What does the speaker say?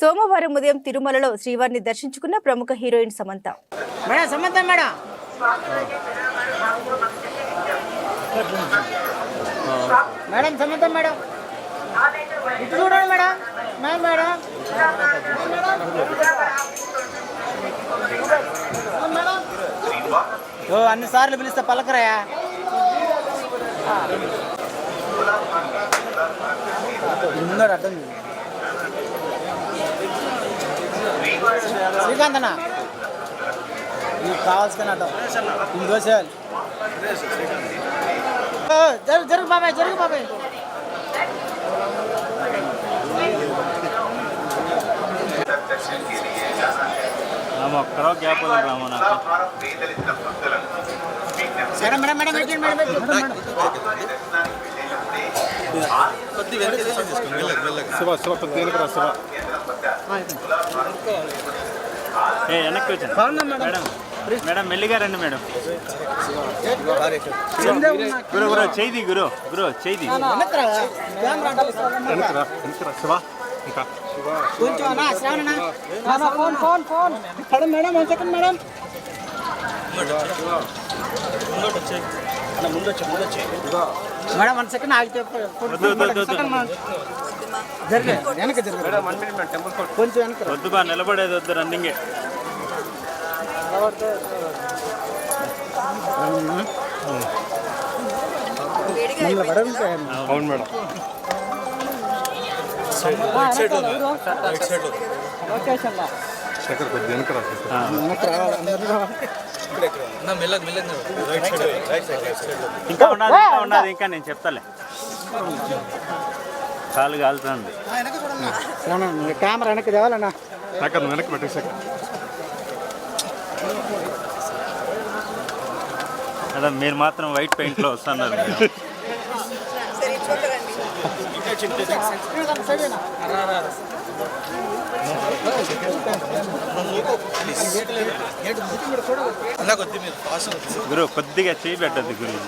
సోమవారం ఉదయం తిరుమలలో శ్రీవారిని దర్శించుకున్న ప్రముఖ హీరోయిన్ సమంత. మేడం సమంతం మేడం. మేడం సమంతం మేడం. ఇటు చూడండి మేడం. Madam madam. ఓ అన్ని సార్లు పిలిస్తే పలకరాయా? ముందర అర్థం చేయి. శ్రీకాంత్ అన్న. నీకు కావాల్సిన ఇది దోసేయాలి ఓ, జరుగు జరుగు బాబాయ్ జరుగు బాబాయ్. రామ ఒక్కరో గ్యాప్ రామ నాకు. మేడం మేడం మేడం పెట్టండి, మేడం పెట్టండి. శివ శివ తేలికరా శివ. ఏ వెనక్కి వచ్చాను మేడం? మేడం మెల్లిగా రండి మేడం. గురు గురు చేయి గురు గురు చేయి శివ ఇంకా శివ కొంచెం అన్న శ్రావణ అన్న phone phone phone. Madam madam one second madam. Madam one second ఆగితే కొంచెం వెనక నిలబడేది వద్దు రన్నింగే అవును మేడం. శేఖర్ కొద్ది ఇంకా ఉన్నది ఇంకా ఉన్నది ఇంకా నేను చెప్తాలే. కాలు కాలుతుంది కెమెరా వెనక్కి తేవాలన్నా. వెనక్కి పెట్టే శేఖర్ మేడం మీరు మాత్రం వైట్ పెయింట్లో వస్తున్నారు. గురు కొద్దిగా చేయి పెట్టద్దు గురు.